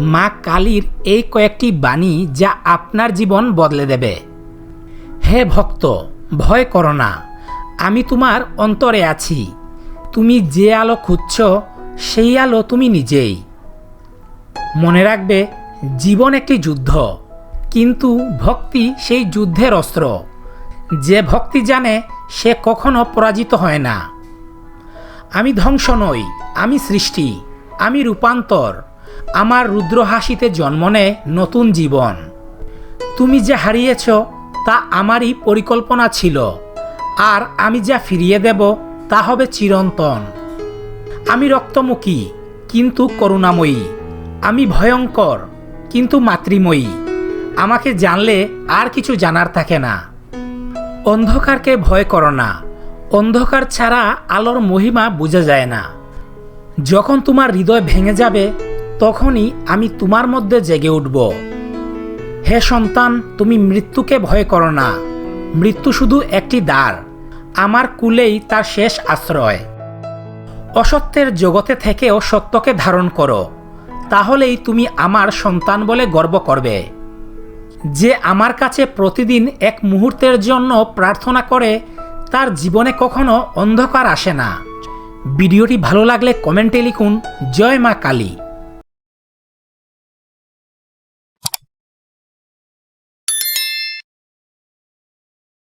মা কালীর এই কয়েকটি বাণী যা আপনার জীবন বদলে দেবে। হে ভক্ত, ভয় করো না। আমি তোমার অন্তরে আছি। তুমি যে আলো খুঁজছ, সেই আলো তুমি নিজেই। মনে রাখবে, জীবন একটি যুদ্ধ, কিন্তু ভক্তি সেই যুদ্ধের অস্ত্র। যে ভক্তি জানে, সে কখনো পরাজিত হয় না। আমি ধ্বংস নই, আমি সৃষ্টি, আমি রূপান্তর। আমার রুদ্র হাসিতে জন্ম নেয় নতুন জীবন। তুমি যা হারিয়েছ, তা আমারই পরিকল্পনা ছিল। আর আমি যা ফিরিয়ে দেব, তা হবে চিরন্তন। আমি রক্তমুখী, কিন্তু করুণাময়ী। আমি ভয়ঙ্কর, কিন্তু মাতৃময়ী। আমাকে জানলে আর কিছু জানার থাকে না। অন্ধকারকে ভয় করো না। অন্ধকার ছাড়া আলোর মহিমা বোঝা যায় না। যখন তোমার হৃদয় ভেঙে যাবে তখনই আমি তোমার মধ্যে জেগে উঠব। হে সন্তান, তুমি মৃত্যুকে ভয় করো না। মৃত্যু শুধু একটি দ্বার। আমার কুলেই তার শেষ আশ্রয়। অসত্যের জগতে থেকেও সত্যকে ধারণ করো। তাহলেই তুমি আমার সন্তান বলে গর্ব করবে। যে আমার কাছে প্রতিদিন এক মুহূর্তের জন্য প্রার্থনা করে, তার জীবনে কখনো অন্ধকার আসে না। ভিডিওটি ভালো লাগলে কমেন্টে লিখুন, জয় মা কালী।